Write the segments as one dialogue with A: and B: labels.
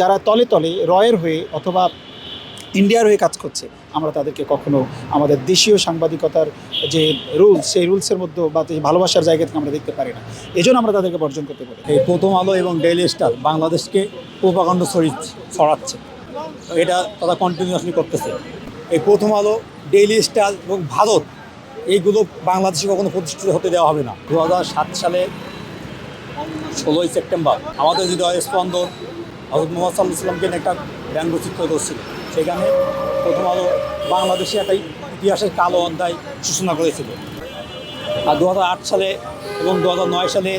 A: যারা তলে তলে রয়ের হয়ে অথবা ইন্ডিয়ার হয়ে কাজ করছে, আমরা তাদেরকে কখনো আমাদের দেশীয় সাংবাদিকতার যে রুলস সেই রুলসের মধ্যে বা ভালোবাসার জায়গা থেকে আমরা দেখতে পারি না। এই আমরা তাদেরকে বর্জন করতে পারি।
B: এই প্রথম আলো এবং ডেইলি স্টার বাংলাদেশকে প্রোপাকাণ্ড ছড়ি ছড়াচ্ছে। এটা তারা কন্টিনিউয়াসলি করতেছে। এই প্রথম আলো ডেইলি স্টার এবং ভারত, এইগুলো বাংলাদেশে কখনো প্রতিষ্ঠিত হতে দেওয়া হবে না। দু সালে ষোলোই সেপ্টেম্বর, আমাদের হৃদয় স্পন্দন হজরত মোহাম্মদ সাল্লাহ ইসলামকে নিয়ে একটা ব্যঙ্গচিত্র করছিল সেখানে প্রথম আলো বাংলাদেশে একটা ইতিহাসের কালো অধ্যায় সূচনা করেছিল। আর দু হাজার আট সালে এবং দু হাজার নয় সালে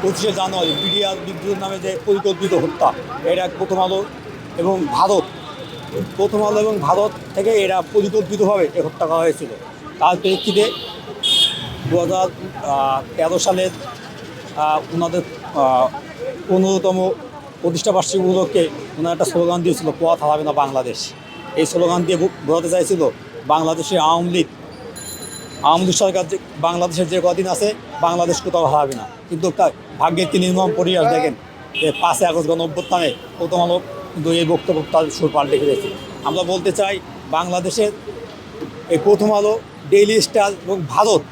B: পঁচিশে জানুয়ারি বিডিআর বিদ্যুৎ নামে যে পরিকল্পিত হত্যা, এটা প্রথম আলো এবং ভারত, প্রথম আলো এবং ভারত থেকে এরা পরিকল্পিতভাবে এ হত্যা করা হয়েছিল। তার প্রেক্ষিতে দু হাজার তেরো সালের ওনাদের পনেরোতম প্রতিষ্ঠা বার্ষিকী উপলক্ষে ওনার একটা স্লোগান দিয়েছিল পথ হারাবে না বাংলাদেশ। এই স্লোগান দিয়ে বোঝাতে চাইছিল বাংলাদেশে আওয়ামী লীগ। আওয়ামী লীগ সরকার যে বাংলাদেশের যে কদিন আছে, বাংলাদেশ কোথাও হারাবে না। কিন্তু তার ভাগ্যের কি নির্মম পরিহাস দেখেন, যে পাঁচই আগস্ট গণ অভ্যুত্থানে প্রথম আলো কিন্তু এই বক্তব্য তার সুর পাল্টে ফেলেছে। আমরা বলতে চাই, বাংলাদেশের এই প্রথম আলো ডেইলি স্টার এবং ভারত,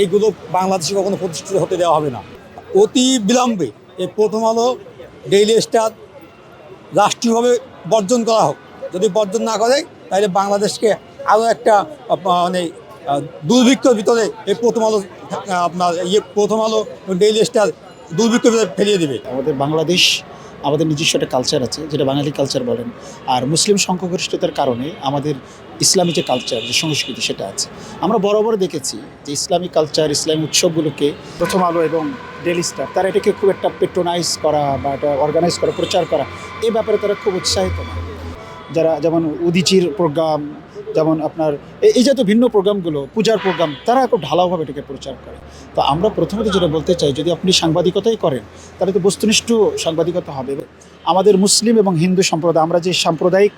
B: এইগুলো বাংলাদেশে কখনো প্রতিষ্ঠিত হতে দেওয়া হবে না। অতি বিলম্বে এই প্রথম আলো ডেইলি স্টার রাষ্ট্রীয়ভাবে বর্জন করা হোক। যদি বর্জন না করে, তাহলে বাংলাদেশকে আরও একটা মানে দুর্ভিক্ষের ভিতরে এই প্রথম আলো আপনার ইয়ে প্রথম আলো ডেইলি স্টার দুর্ভিক্ষের ভিতরে ফেলিয়ে দেবে।
A: আমাদের বাংলাদেশ, আমাদের নিজস্ব একটা কালচার আছে, যেটা বাঙালি কালচার বলেন। আর মুসলিম সংখ্যাগরিষ্ঠতার কারণে আমাদের ইসলামী যে কালচার যে সংস্কৃতি, সেটা আছে। আমরা বরাবর দেখেছি যে ইসলামী কালচার ইসলামী উৎসবগুলোকে প্রথম আলো এবং ডেলি স্টার তারা এটাকে খুব একটা পেট্রোনাইজ করা বা এটা অর্গানাইজ করা, প্রচার করা এই ব্যাপারে তারা খুব উৎসাহিত। না যারা যেমন উদিচির প্রোগ্রাম যেমন আপনার এই- জাতীয় ভিন্ন প্রোগ্রামগুলো পূজার প্রোগ্রাম তারা খুব ঢালাওভাবে এটাকে প্রচার করে। তো আমরা প্রথমত যেটা বলতে চাই, যদি আপনি সাংবাদিকতাই করেন, তাহলে তো বস্তুনিষ্ঠ সাংবাদিকতা হবে। আমাদের মুসলিম এবং হিন্দু সম্প্রদায়, আমরা যে সাম্প্রদায়িক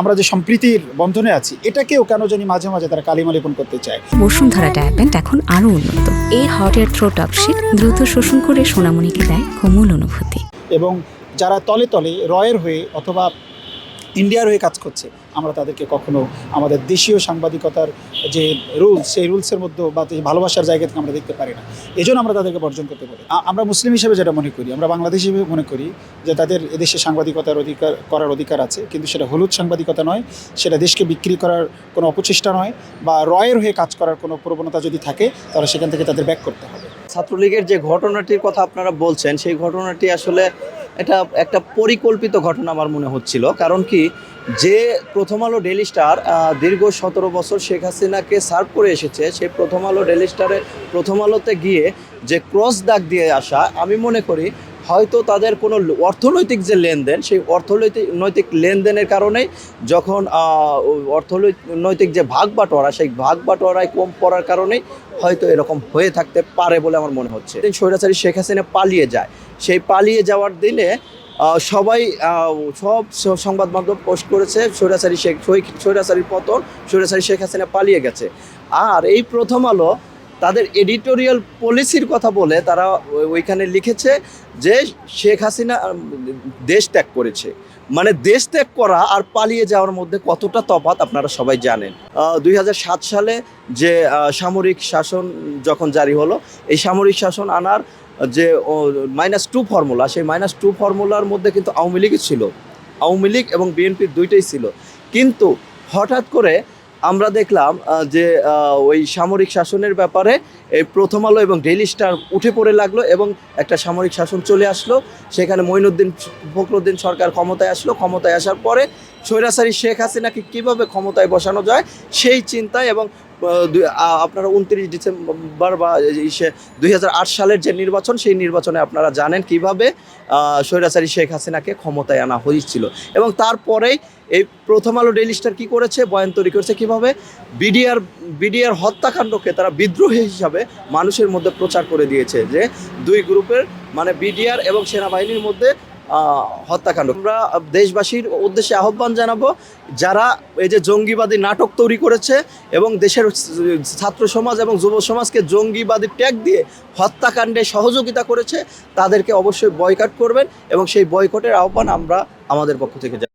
A: আমরা যে সম্প্রীতির বন্ধনে আছি এটাকেও কেন জানি মাঝে মাঝে তারা কালিমা লেপন করতে চায়?
C: বসুন্ধরা ট্যাপেন্ট এখন আরও উন্নত। এই হট এয়ার থ্রো টপশিট দ্রুত শোষণ করে সোনামণিকে দেয় কোমল অনুভূতি।
A: এবং যারা তলে তলে রয়ের হয়ে অথবা ইন্ডিয়ার হয়ে কাজ করছে আমরা তাদেরকে কখনো আমাদের দেশীয় সাংবাদিকতার যে রুলস সেই রুলসের মধ্যে বা ভালোবাসার জায়গা থেকে আমরা দেখতে পারি না। এই জন্য আমরা তাদেরকে বর্জন করতে পারি। আমরা মুসলিম হিসেবে যেটা মনে করি, আমরা বাংলাদেশ হিসেবে মনে করি যে তাদের এদেশে সাংবাদিকতার অধিকার, করার অধিকার আছে, কিন্তু সেটা হলুদ সাংবাদিকতা নয়, সেটা দেশকে বিক্রি করার কোনো অপচেষ্টা নয় বা রয়ের হয়ে কাজ করার কোনো প্রবণতা যদি থাকে, তাহলে সেখান থেকে তাদের ব্যাক করতে হবে।
D: ছাত্রলীগের যে ঘটনাটির কথা আপনারা বলছেন, সেই ঘটনাটি আসলে এটা একটা পরিকল্পিত ঘটনা আমার মনে হচ্ছিল। কারণ কি, যে প্রথম আলো ডেলি স্টার দীর্ঘ সতেরো বছর শেখ হাসিনাকে সার্ভ করে এসেছে, সেই প্রথম আলো ডেলি স্টারে প্রথম আলোতে গিয়ে যে ক্রস দাগ দিয়ে আসা, আমি মনে করি হয়তো তাদের কোনো অর্থনৈতিক যে লেনদেন, সেই অর্থনৈতিক, নৈতিক লেনদেনের কারণেই যখন অর্থনৈতিক যে ভাগ বাটোয়ারা সেই ভাগ বাটোয়ারায় কম পড়ার কারণেই হয়তো এরকম হয়ে থাকতে পারে বলে আমার মনে হচ্ছে। স্বৈরাচারী শেখ হাসিনা পালিয়ে যায়। সেই পালিয়ে যাওয়ার দিনে সবাই সব সংবাদ মাধ্যম পোস্ট করেছে স্বৈরাচারী শেখ স্বৈরাচারীর পতন, স্বৈরাচারী শেখ হাসিনা পালিয়ে গেছে। আর এই প্রথম আলো তাদের এডিটোরিয়াল পলিসির কথা বলে তারা ওইখানে লিখেছে যে শেখ হাসিনা দেশ ত্যাগ করেছে। মানে দেশ ত্যাগ করা আর পালিয়ে যাওয়ার মধ্যে কতটা তফাৎ আপনারা সবাই জানেন। দুই হাজার সাত সালে যে সামরিক শাসন যখন জারি হলো, এই সামরিক শাসন আনার যে মাইনাস টু ফর্মুলা সেই মাইনাস টু ফর্মুলার মধ্যে কিন্তু আওয়ামী লীগই ছিল। আওয়ামী লীগ এবং বিএনপির দুইটাই ছিল। কিন্তু হঠাৎ করে আমরা দেখলাম যে ওই সামরিক শাসনের ব্যাপারে এই প্রথম আলো এবং ডেইলি স্টার উঠে পড়ে লাগল এবং একটা সামরিক শাসন চলে আসলো। সেখানে মঈনুদ্দিন ফখরুদ্দিন সরকার ক্ষমতায় আসলো। ক্ষমতায় আসার পরে স্বৈরাচারী শেখ হাসিনাকে কীভাবে ক্ষমতায় বসানো যায় সেই চিন্তায় এবং আপনারা উনত্রিশ ডিসেম্বর বা দুই হাজার আট সালের যে নির্বাচন, সেই নির্বাচনে আপনারা জানেন কীভাবে স্বৈরাচারী শেখ হাসিনাকে ক্ষমতায় আনা হয়েছিল। এবং তারপরেই এই প্রথম আলো ডেইলি স্টার কী করেছে? বয়ান তৈরি করেছে কীভাবে? বিডিআর বিডিআর হত্যাকাণ্ডকে তারা বিদ্রোহী হিসাবে মানুষের মধ্যে প্রচার করে দিয়েছে যে দুই গ্রুপের মানে বিডিআর এবং সেনাবাহিনীর মধ্যে হত্যাকাণ্ড আমরা দেশবাসীর উদ্দেশ্যে আহ্বান জানাব যারা এই যে জঙ্গিবাদী নাটক তৈরি করেছে এবং দেশের ছাত্র সমাজ এবং যুব সমাজকে জঙ্গিবাদী ট্যাগ দিয়ে হত্যাকাণ্ডে সহযোগিতা করেছে, তাদেরকে অবশ্যই বয়কট করবেন এবং সেই বয়কটের আহ্বান আমরা আমাদের পক্ষ থেকে।